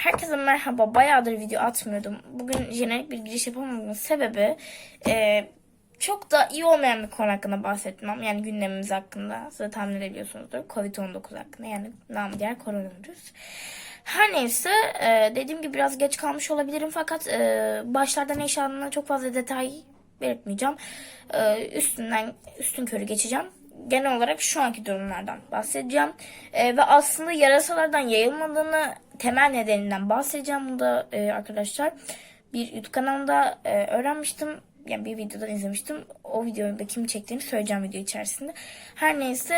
Herkese merhaba. Bayağıdır video atmıyordum. Bugün jenerik bir giriş yapamamamın sebebi e, çok da iyi olmayan bir konu hakkında bahsetmem. Yani gündemimiz hakkında. Siz de tahmin edebiliyorsunuzdur. Covid-19 hakkında. Yani namı diğer koronavirüs. Her neyse e, dediğim gibi biraz geç kalmış olabilirim. Fakat e, başlarda ne yaşandığına çok fazla detay belirtmeyeceğim. E, üstünden üstün körü geçeceğim genel olarak şu anki durumlardan bahsedeceğim. Ee, ve aslında yarasalardan yayılmadığını temel nedeninden bahsedeceğim. Bunu da e, arkadaşlar bir YouTube kanalında e, öğrenmiştim. Yani bir videodan izlemiştim. O videonun da kim çektiğini söyleyeceğim video içerisinde. Her neyse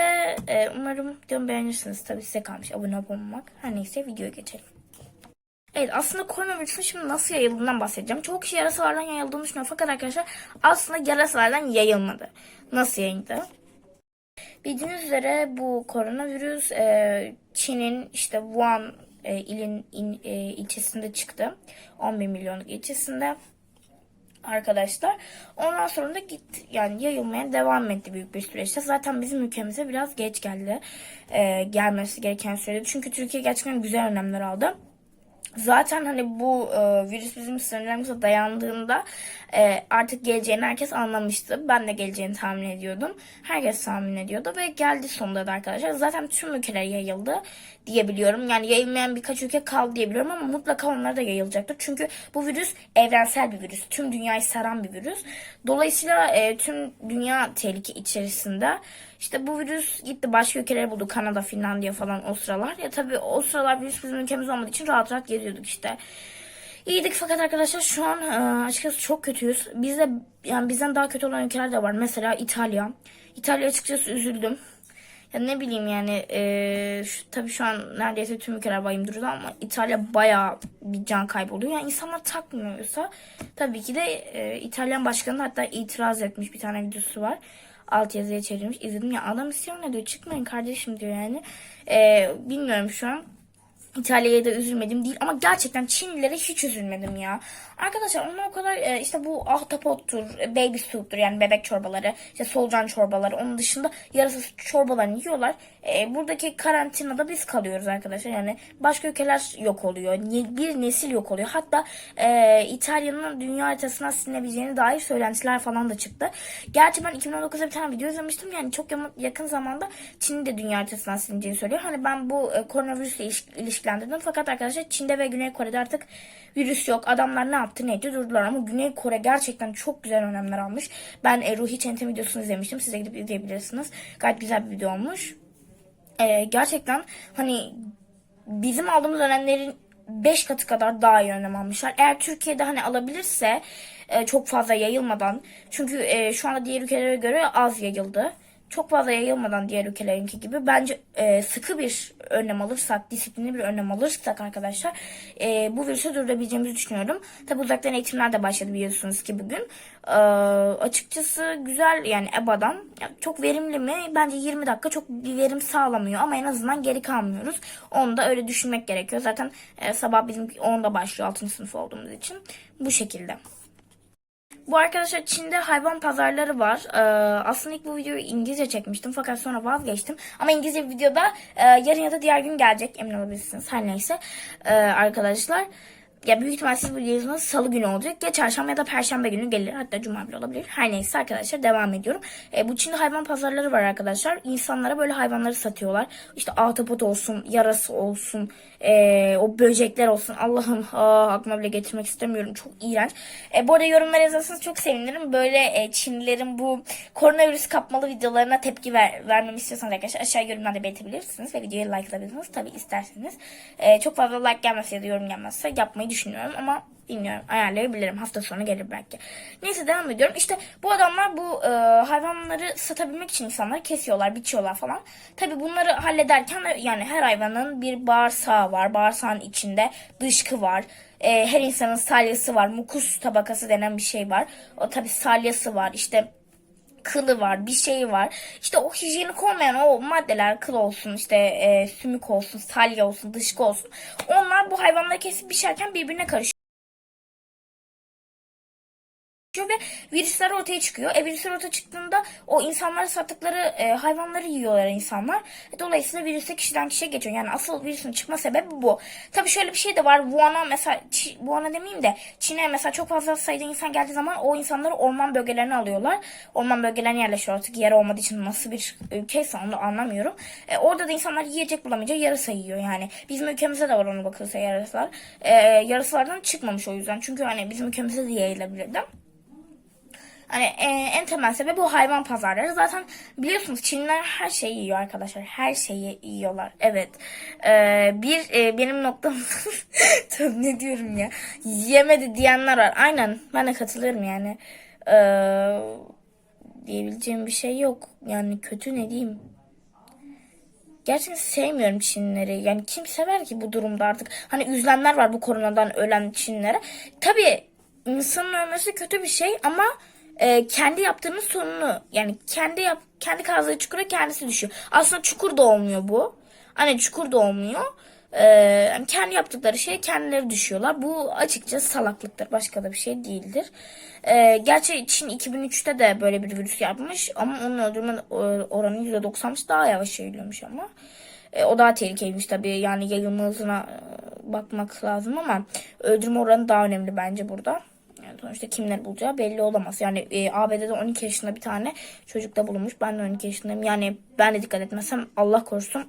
e, umarım videomu beğenirsiniz. Tabii size kalmış abone olmamak. Her neyse videoya geçelim. Evet aslında koronavirüsün şimdi nasıl yayıldığından bahsedeceğim. Çoğu kişi yarasalardan yayıldığını düşünüyor. Fakat arkadaşlar aslında yarasalardan yayılmadı. Nasıl yayıldı? Bildiğiniz üzere bu koronavirüs e, Çin'in işte Wuhan e, ilin in, e, ilçesinde çıktı. 11 milyonluk ilçesinde arkadaşlar. Ondan sonra da gitti yani yayılmaya devam etti büyük bir süreçte. Zaten bizim ülkemize biraz geç geldi. E, gelmesi gereken sürede. Çünkü Türkiye gerçekten güzel önlemler aldı. Zaten hani bu e, virüs bizim sınırlarımıza dayandığında e, artık geleceğini herkes anlamıştı. Ben de geleceğini tahmin ediyordum. Herkes tahmin ediyordu ve geldi sonunda da arkadaşlar. Zaten tüm ülkeler yayıldı diyebiliyorum. Yani yayılmayan birkaç ülke kaldı diyebiliyorum ama mutlaka onlara da yayılacaktır. Çünkü bu virüs evrensel bir virüs. Tüm dünyayı saran bir virüs. Dolayısıyla e, tüm dünya tehlike içerisinde. İşte bu virüs gitti başka ülkeleri buldu. Kanada, Finlandiya falan o sıralar. Ya tabii o sıralar virüs bizim ülkemiz olmadığı için rahat rahat geziyorduk işte. İyiydik fakat arkadaşlar şu an e, açıkçası çok kötüyüz. Bizde yani bizden daha kötü olan ülkeler de var. Mesela İtalya. İtalya açıkçası üzüldüm. Ya ne bileyim yani e, şu, tabii şu an neredeyse tüm ülkeler bayım durdu ama İtalya bayağı bir can kayboluyor. Yani insanlar takmıyorsa tabii ki de e, İtalyan başkanı hatta itiraz etmiş bir tane videosu var. Alt yazıya çevirmiş. izledim ya adam isyan ne diyor çıkmayın kardeşim diyor yani. E, bilmiyorum şu an. İtalya'ya da üzülmedim değil ama gerçekten Çinlilere hiç üzülmedim ya. Arkadaşlar onlar o kadar e, işte bu ahtapottur, e, baby soup'tur yani bebek çorbaları, işte solucan çorbaları onun dışında yarısı çorbalarını yiyorlar. E, buradaki karantinada biz kalıyoruz arkadaşlar. Yani başka ülkeler yok oluyor. Bir nesil yok oluyor. Hatta e, İtalya'nın dünya haritasına silinebileceğine dair söylentiler falan da çıktı. Gerçi ben 2019'da bir tane video izlemiştim. Yani çok yakın zamanda Çin'in de dünya haritasından silineceğini söylüyor. Hani ben bu e, koronavirüsle ilişkilendirdim. Fakat arkadaşlar Çin'de ve Güney Kore'de artık virüs yok. Adamlar ne yaptı ne etti durdular ama Güney Kore gerçekten çok güzel önlemler almış. Ben e, Ruhi Çentem videosunu izlemiştim. Size gidip izleyebilirsiniz. Gayet güzel bir video olmuş. E, gerçekten hani bizim aldığımız önlemlerin 5 katı kadar daha iyi önlem almışlar. Eğer Türkiye'de hani alabilirse e, çok fazla yayılmadan çünkü e, şu anda diğer ülkelere göre az yayıldı çok fazla yayılmadan diğer ülkelerinki gibi bence e, sıkı bir önlem alırsak, disiplinli bir önlem alırsak arkadaşlar e, bu virüsü durdurabileceğimizi düşünüyorum. Tabi uzaktan eğitimler de başladı biliyorsunuz ki bugün. E, açıkçası güzel yani EBA'dan çok verimli mi? Bence 20 dakika çok bir verim sağlamıyor ama en azından geri kalmıyoruz. Onu da öyle düşünmek gerekiyor. Zaten e, sabah bizim 10'da başlıyor 6. sınıf olduğumuz için. Bu şekilde. Bu arkadaşlar Çin'de hayvan pazarları var. Ee, aslında ilk bu videoyu İngilizce çekmiştim fakat sonra vazgeçtim. Ama İngilizce videoda e, yarın ya da diğer gün gelecek emin olabilirsiniz. Her neyse ee, arkadaşlar ya büyük ihtimal siz bu videonuz salı günü olacak. Ya çarşamba ya da perşembe günü gelir. Hatta cuma bile olabilir. Her neyse arkadaşlar devam ediyorum. E, bu Çin'de hayvan pazarları var arkadaşlar. İnsanlara böyle hayvanları satıyorlar. İşte ahtapot olsun, yarası olsun, e, o böcekler olsun. Allah'ım ah, aklıma bile getirmek istemiyorum. Çok iğrenç. E, bu arada yorumlar yazarsanız çok sevinirim. Böyle e, Çinlilerin bu koronavirüs kapmalı videolarına tepki ver, vermemi istiyorsanız arkadaşlar aşağı yorumlarda belirtebilirsiniz. Ve videoyu likelayabilirsiniz. Tabi isterseniz. E, çok fazla like gelmezse ya da yorum gelmezse yapmayı düşünüyorum ama bilmiyorum ayarlayabilirim. Hafta sonu gelir belki. Neyse devam ediyorum. İşte bu adamlar bu e, hayvanları satabilmek için insanları kesiyorlar, biçiyorlar falan. Tabi bunları hallederken yani her hayvanın bir bağırsağı var. Bağırsağın içinde dışkı var. E, her insanın salyası var. Mukus tabakası denen bir şey var. O tabi salyası var. İşte kılı var, bir şey var. İşte o hijyenik olmayan o maddeler kıl olsun, işte e, sümük olsun, salya olsun, dışkı olsun. Onlar bu hayvanları kesip biçerken birbirine karışıyor. ve virüsler ortaya çıkıyor. E virüsler ortaya çıktığında o insanlara sattıkları e, hayvanları yiyorlar insanlar. E, dolayısıyla virüs de kişiden kişiye geçiyor. Yani asıl virüsün çıkma sebebi bu. Tabii şöyle bir şey de var. Wuhan'a mesela Çi- Wuhan'a demeyeyim de Çin'e mesela çok fazla sayıda insan geldiği zaman o insanları orman bölgelerine alıyorlar. Orman bölgelerine yerleşiyor artık yer olmadığı için nasıl bir ülkeyse onu anlamıyorum. E, orada da insanlar yiyecek bulamayınca yarasa yiyor yani. Bizim ülkemizde de var onu bakılırsa yarasalar. E, yarısalardan çıkmamış o yüzden. Çünkü hani bizim ülkemizde de yayılabilirdi. Hani e, en temel sebebi bu hayvan pazarları. Zaten biliyorsunuz Çinliler her şeyi yiyor arkadaşlar. Her şeyi yiyorlar. Evet. E, bir e, benim noktam Tabii ne diyorum ya. Yemedi diyenler var. Aynen. Ben de katılıyorum yani. E, diyebileceğim bir şey yok. Yani kötü ne diyeyim. Gerçekten sevmiyorum Çinlileri. Yani kim sever ki bu durumda artık? Hani üzülenler var bu koronadan ölen Çinlilere. Tabii insanın ölmesi kötü bir şey ama e, kendi yaptığının sonunu yani kendi yap kendi kazdığı çukura kendisi düşüyor. Aslında çukur da olmuyor bu. Hani çukur da olmuyor. E, kendi yaptıkları şeye kendileri düşüyorlar. Bu açıkça salaklıktır. Başka da bir şey değildir. E, gerçi Çin 2003'te de böyle bir virüs yapmış ama onun öldürme oranı %90'mış daha yavaş yayılıyormuş ama. E, o daha tehlikeliymiş tabii. Yani yayılma hızına e, bakmak lazım ama öldürme oranı daha önemli bence burada. Sonuçta kimler bulacağı belli olamaz. Yani e, ABD'de 12 yaşında bir tane çocuk da bulunmuş. Ben de 12 yaşındayım. Yani ben de dikkat etmezsem Allah korusun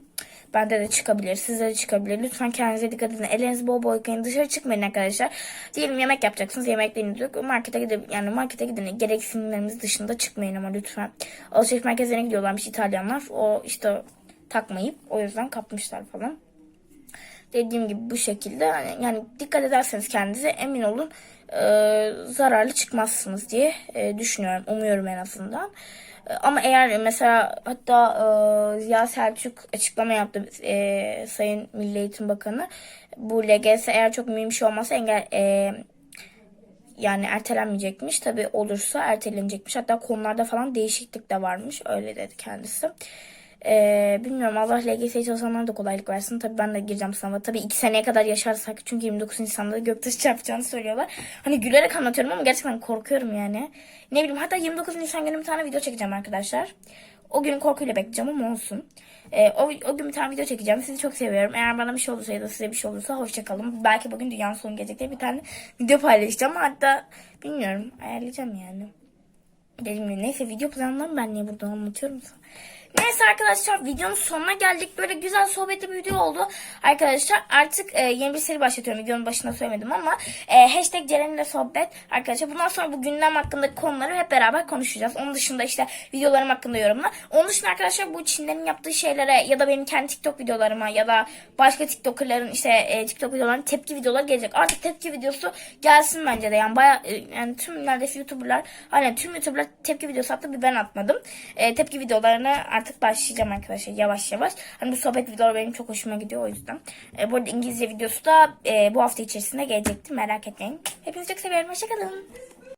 bende de çıkabilir. Size de çıkabilir. Lütfen kendinize dikkat edin. Elinizi bol bol yıkayın. Dışarı çıkmayın arkadaşlar. Diyelim yemek yapacaksınız. Yemekleriniz yok. Markete gidip yani markete gidin. Gereksinimleriniz dışında çıkmayın ama lütfen. Alışveriş merkezlerine gidiyorlarmış İtalyanlar. O işte takmayıp o yüzden kapmışlar falan dediğim gibi bu şekilde yani, yani dikkat ederseniz kendinize emin olun e, zararlı çıkmazsınız diye e, düşünüyorum. Umuyorum en azından. E, ama eğer mesela hatta e, Ziya Selçuk açıklama yaptı e, Sayın Milli Eğitim Bakanı. Bu LGS eğer çok mühim bir şey olmazsa engel e, yani ertelenmeyecekmiş. Tabi olursa ertelenecekmiş. Hatta konularda falan değişiklik de varmış. Öyle dedi kendisi. Ee, bilmiyorum Allah LGS çalışanlara da kolaylık versin. Tabii ben de gireceğim sınava. Tabii iki seneye kadar yaşarsak çünkü 29 Nisan'da göktaşı çarpacağını söylüyorlar. Hani gülerek anlatıyorum ama gerçekten korkuyorum yani. Ne bileyim hatta 29 Nisan günü bir tane video çekeceğim arkadaşlar. O gün korkuyla bekleyeceğim ama olsun. Ee, o, o gün bir tane video çekeceğim. Sizi çok seviyorum. Eğer bana bir şey olursa ya da size bir şey olursa hoşçakalın. Belki bugün dünyanın sonu gelecek diye bir tane video paylaşacağım. Hatta bilmiyorum ayarlayacağım yani. Dediğim gibi neyse video planlarımı ben niye burada anlatıyorum sana. Neyse arkadaşlar videonun sonuna geldik. Böyle güzel sohbetli bir video oldu. Arkadaşlar artık e, yeni bir seri başlatıyorum. Videonun başında söylemedim ama e, hashtag Ceren'le sohbet. Arkadaşlar bundan sonra bu gündem hakkındaki konuları hep beraber konuşacağız. Onun dışında işte videolarım hakkında yorumlar. Onun dışında arkadaşlar bu Çinlerin yaptığı şeylere ya da benim kendi TikTok videolarıma ya da başka TikTokerların işte e, TikTok videolarına tepki videoları gelecek. Artık tepki videosu gelsin bence de. Yani baya e, yani tüm neredeyse YouTuber'lar aynen tüm YouTuber'lar tepki videosu attı bir ben atmadım. E, tepki videolarını artık başlayacağım arkadaşlar yavaş yavaş. Hani bu sohbet videoları benim çok hoşuma gidiyor o yüzden. E, bu arada İngilizce videosu da e, bu hafta içerisinde gelecekti merak etmeyin. Hepinizi çok seviyorum. Hoşçakalın.